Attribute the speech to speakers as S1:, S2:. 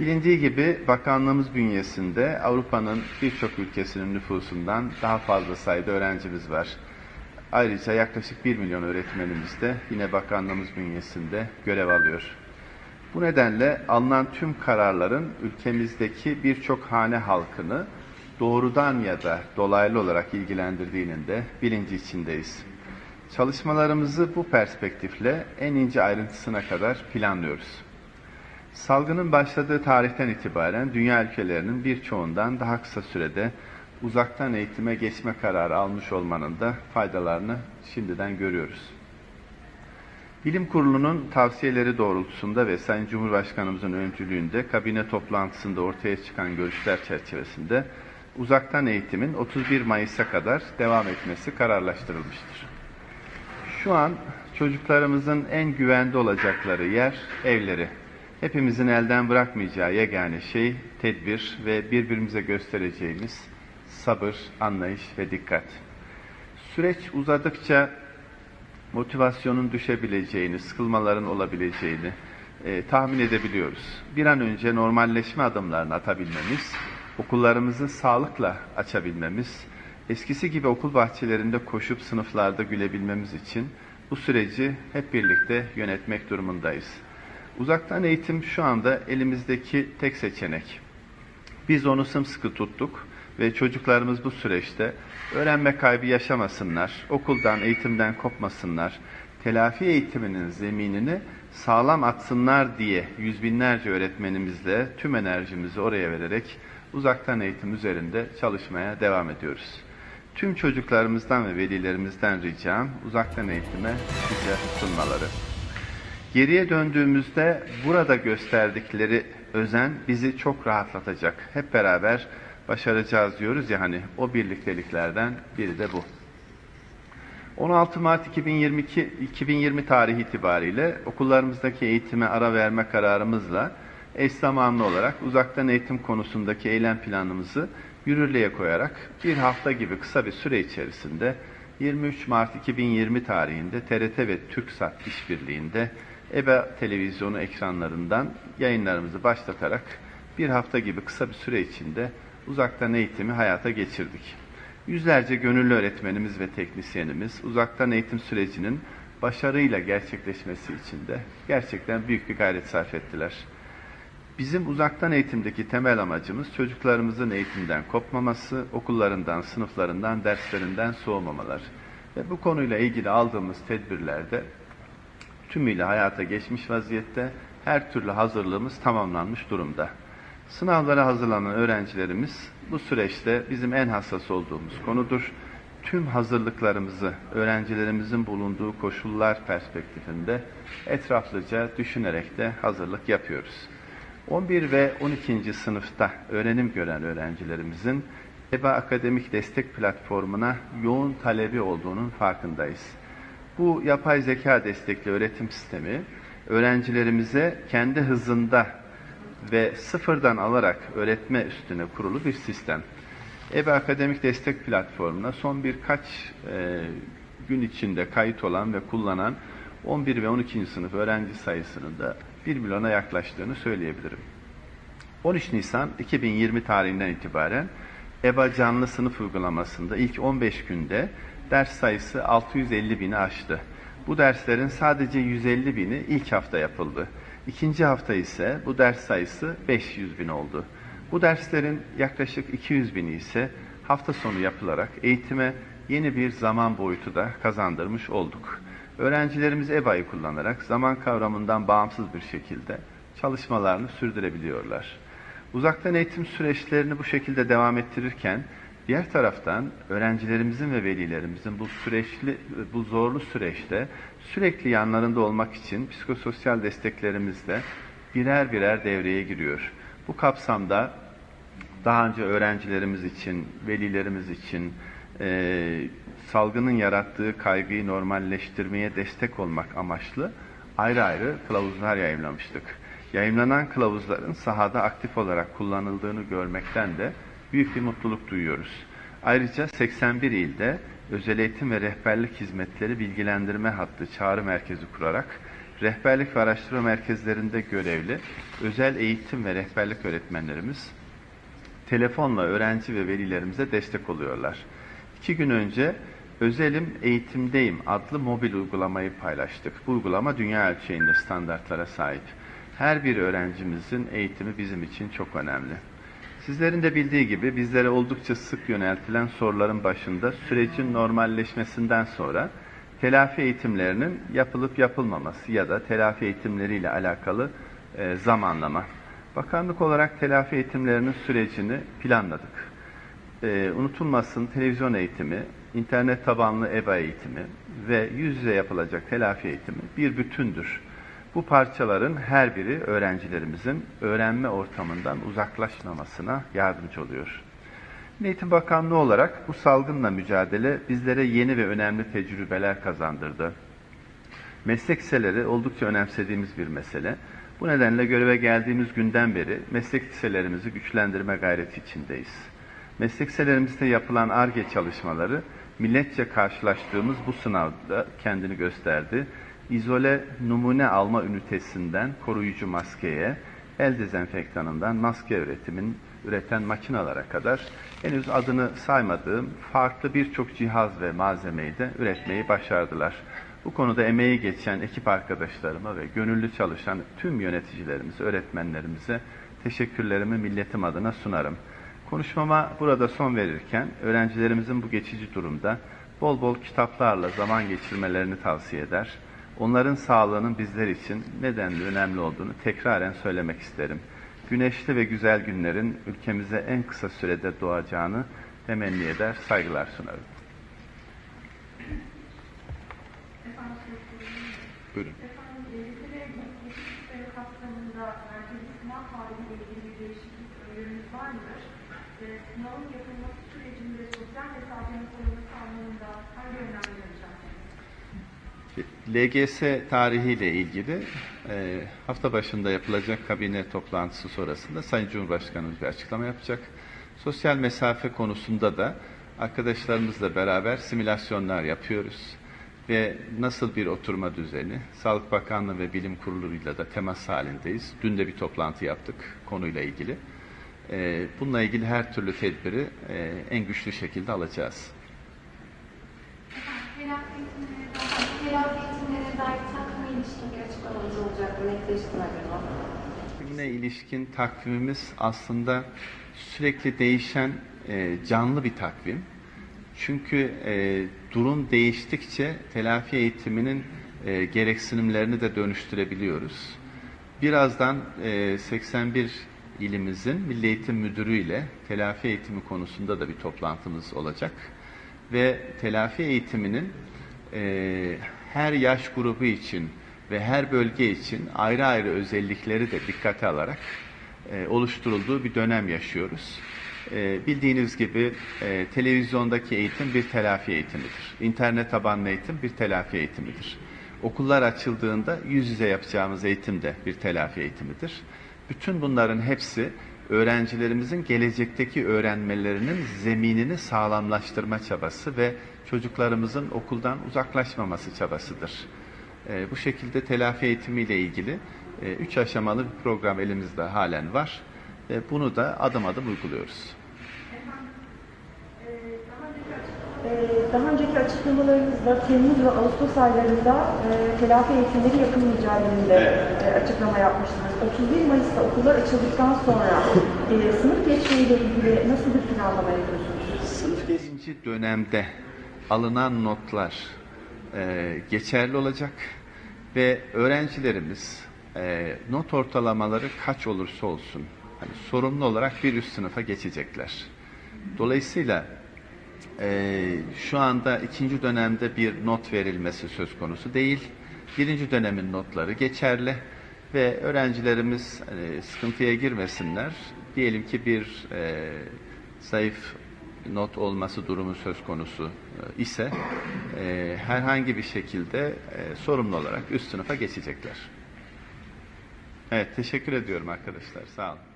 S1: Bilindiği gibi bakanlığımız bünyesinde Avrupa'nın birçok ülkesinin nüfusundan daha fazla sayıda öğrencimiz var. Ayrıca yaklaşık 1 milyon öğretmenimiz de yine bakanlığımız bünyesinde görev alıyor. Bu nedenle alınan tüm kararların ülkemizdeki birçok hane halkını doğrudan ya da dolaylı olarak ilgilendirdiğinin de bilinci içindeyiz. Çalışmalarımızı bu perspektifle en ince ayrıntısına kadar planlıyoruz. Salgının başladığı tarihten itibaren dünya ülkelerinin birçoğundan daha kısa sürede uzaktan eğitime geçme kararı almış olmanın da faydalarını şimdiden görüyoruz. Bilim Kurulu'nun tavsiyeleri doğrultusunda ve Sayın Cumhurbaşkanımızın öncülüğünde kabine toplantısında ortaya çıkan görüşler çerçevesinde uzaktan eğitimin 31 Mayıs'a kadar devam etmesi kararlaştırılmıştır. Şu an çocuklarımızın en güvende olacakları yer evleri. Hepimizin elden bırakmayacağı yegane şey tedbir ve birbirimize göstereceğimiz sabır, anlayış ve dikkat. Süreç uzadıkça motivasyonun düşebileceğini, sıkılmaların olabileceğini e, tahmin edebiliyoruz. Bir an önce normalleşme adımlarını atabilmemiz, okullarımızı sağlıkla açabilmemiz, eskisi gibi okul bahçelerinde koşup sınıflarda gülebilmemiz için bu süreci hep birlikte yönetmek durumundayız. Uzaktan eğitim şu anda elimizdeki tek seçenek. Biz onu sımsıkı tuttuk ve çocuklarımız bu süreçte öğrenme kaybı yaşamasınlar, okuldan, eğitimden kopmasınlar, telafi eğitiminin zeminini sağlam atsınlar diye yüz binlerce öğretmenimizle tüm enerjimizi oraya vererek uzaktan eğitim üzerinde çalışmaya devam ediyoruz. Tüm çocuklarımızdan ve velilerimizden ricam uzaktan eğitime bize sunmaları. Geriye döndüğümüzde burada gösterdikleri özen bizi çok rahatlatacak. Hep beraber başaracağız diyoruz ya hani o birlikteliklerden biri de bu. 16 Mart 2022 2020 tarihi itibariyle okullarımızdaki eğitime ara verme kararımızla eş zamanlı olarak uzaktan eğitim konusundaki eylem planımızı yürürlüğe koyarak bir hafta gibi kısa bir süre içerisinde 23 Mart 2020 tarihinde TRT ve TürkSat işbirliğinde EBA televizyonu ekranlarından yayınlarımızı başlatarak bir hafta gibi kısa bir süre içinde uzaktan eğitimi hayata geçirdik. Yüzlerce gönüllü öğretmenimiz ve teknisyenimiz uzaktan eğitim sürecinin başarıyla gerçekleşmesi için de gerçekten büyük bir gayret sarf ettiler. Bizim uzaktan eğitimdeki temel amacımız çocuklarımızın eğitimden kopmaması, okullarından, sınıflarından, derslerinden soğumamalar. Ve bu konuyla ilgili aldığımız tedbirlerde tümüyle hayata geçmiş vaziyette her türlü hazırlığımız tamamlanmış durumda. Sınavlara hazırlanan öğrencilerimiz bu süreçte bizim en hassas olduğumuz konudur. Tüm hazırlıklarımızı öğrencilerimizin bulunduğu koşullar perspektifinde etraflıca düşünerek de hazırlık yapıyoruz. 11 ve 12. sınıfta öğrenim gören öğrencilerimizin EBA Akademik Destek Platformu'na yoğun talebi olduğunun farkındayız. Bu yapay zeka destekli öğretim sistemi öğrencilerimize kendi hızında ve sıfırdan alarak öğretme üstüne kurulu bir sistem. EBA Akademik Destek Platformu'na son birkaç e, gün içinde kayıt olan ve kullanan 11 ve 12. sınıf öğrenci sayısının da 1 milyona yaklaştığını söyleyebilirim. 13 Nisan 2020 tarihinden itibaren EBA canlı sınıf uygulamasında ilk 15 günde ders sayısı 650 bini aştı. Bu derslerin sadece 150 bini ilk hafta yapıldı. İkinci hafta ise bu ders sayısı 500 bin oldu. Bu derslerin yaklaşık 200 bini ise hafta sonu yapılarak eğitime yeni bir zaman boyutu da kazandırmış olduk. Öğrencilerimiz EBA'yı kullanarak zaman kavramından bağımsız bir şekilde çalışmalarını sürdürebiliyorlar. Uzaktan eğitim süreçlerini bu şekilde devam ettirirken diğer taraftan öğrencilerimizin ve velilerimizin bu süreçli bu zorlu süreçte sürekli yanlarında olmak için psikososyal desteklerimiz de birer birer devreye giriyor. Bu kapsamda daha önce öğrencilerimiz için, velilerimiz için e, salgının yarattığı kaygıyı normalleştirmeye destek olmak amaçlı ayrı ayrı kılavuzlar yayınlamıştık. Yayınlanan kılavuzların sahada aktif olarak kullanıldığını görmekten de büyük bir mutluluk duyuyoruz. Ayrıca 81 ilde özel eğitim ve rehberlik hizmetleri bilgilendirme hattı çağrı merkezi kurarak rehberlik ve araştırma merkezlerinde görevli özel eğitim ve rehberlik öğretmenlerimiz telefonla öğrenci ve velilerimize destek oluyorlar. İki gün önce Özelim Eğitimdeyim adlı mobil uygulamayı paylaştık. Bu uygulama dünya ölçeğinde standartlara sahip. Her bir öğrencimizin eğitimi bizim için çok önemli. Sizlerin de bildiği gibi bizlere oldukça sık yöneltilen soruların başında sürecin normalleşmesinden sonra telafi eğitimlerinin yapılıp yapılmaması ya da telafi eğitimleriyle alakalı e, zamanlama. Bakanlık olarak telafi eğitimlerinin sürecini planladık. E, unutulmasın televizyon eğitimi, internet tabanlı EBA eğitimi ve yüz yüze yapılacak telafi eğitimi bir bütündür. Bu parçaların her biri öğrencilerimizin öğrenme ortamından uzaklaşmamasına yardımcı oluyor. Eğitim Bakanlığı olarak bu salgınla mücadele bizlere yeni ve önemli tecrübeler kazandırdı. Meslek oldukça önemsediğimiz bir mesele. Bu nedenle göreve geldiğimiz günden beri meslek liselerimizi güçlendirme gayreti içindeyiz. Meslek yapılan ARGE çalışmaları milletçe karşılaştığımız bu sınavda kendini gösterdi. İzole numune alma ünitesinden koruyucu maskeye, el dezenfektanından maske üretimin üreten makinalara kadar henüz adını saymadığım farklı birçok cihaz ve malzemeyi de üretmeyi başardılar. Bu konuda emeği geçen ekip arkadaşlarıma ve gönüllü çalışan tüm yöneticilerimize, öğretmenlerimize teşekkürlerimi milletim adına sunarım. Konuşmama burada son verirken öğrencilerimizin bu geçici durumda bol bol kitaplarla zaman geçirmelerini tavsiye eder. Onların sağlığının bizler için nedenli önemli olduğunu tekraren söylemek isterim. Güneşli ve güzel günlerin ülkemize en kısa sürede doğacağını temenni eder, saygılar sunarım. Buyurun.
S2: Kapsamında merkezi sınav tarihiyle ilgili bir değişiklik öneriniz var mıdır? Ve sınavın yapılması sürecinde sosyal mesafenin korunması anlamında hangi önlemler alacaksınız?
S1: LGS tarihiyle ilgili e, hafta başında yapılacak kabine toplantısı sonrasında Sayın Cumhurbaşkanımız bir açıklama yapacak. Sosyal mesafe konusunda da arkadaşlarımızla beraber simülasyonlar yapıyoruz ve nasıl bir oturma düzeni, Sağlık Bakanlığı ve Bilim Kurulu'yla da temas halindeyiz. Dün de bir toplantı yaptık konuyla ilgili. E, bununla ilgili her türlü tedbiri e, en güçlü şekilde alacağız.
S3: Takvime ilişkin
S1: takvimimiz aslında sürekli değişen e, canlı bir takvim. Çünkü e, durum değiştikçe telafi eğitiminin e, gereksinimlerini de dönüştürebiliyoruz. Birazdan e, 81 ilimizin Milli Eğitim Müdürü ile telafi eğitimi konusunda da bir toplantımız olacak. Ve telafi eğitiminin e, her yaş grubu için ve her bölge için ayrı ayrı özellikleri de dikkate alarak e, oluşturulduğu bir dönem yaşıyoruz. E, bildiğiniz gibi e, televizyondaki eğitim bir telafi eğitimidir. İnternet tabanlı eğitim bir telafi eğitimidir. Okullar açıldığında yüz yüze yapacağımız eğitim de bir telafi eğitimidir. Bütün bunların hepsi öğrencilerimizin gelecekteki öğrenmelerinin zeminini sağlamlaştırma çabası ve çocuklarımızın okuldan uzaklaşmaması çabasıdır. E, bu şekilde telafi eğitimiyle ilgili e, üç aşamalı bir program elimizde halen var. ve bunu da adım adım uyguluyoruz.
S4: Daha önceki açıklamalarınızda Temmuz ve Ağustos aylarında e, telafi eğitimleri yapılmayacağı yönünde e, açıklama yapmıştınız. 31 Mayıs'ta okullar açıldıktan sonra e, sınıf geçmeyle ilgili nasıl bir planlama yapıyorsunuz?
S1: Sınıf geçinci dönemde alınan notlar e, geçerli olacak ve öğrencilerimiz e, not ortalamaları kaç olursa olsun hani sorumlu olarak bir üst sınıfa geçecekler. Dolayısıyla e, şu anda ikinci dönemde bir not verilmesi söz konusu değil. Birinci dönemin notları geçerli ve öğrencilerimiz e, sıkıntıya girmesinler. Diyelim ki bir e, zayıf not olması durumu söz konusu e, ise e, herhangi bir şekilde e, sorumlu olarak üst sınıfa geçecekler. Evet, teşekkür ediyorum arkadaşlar. Sağ olun.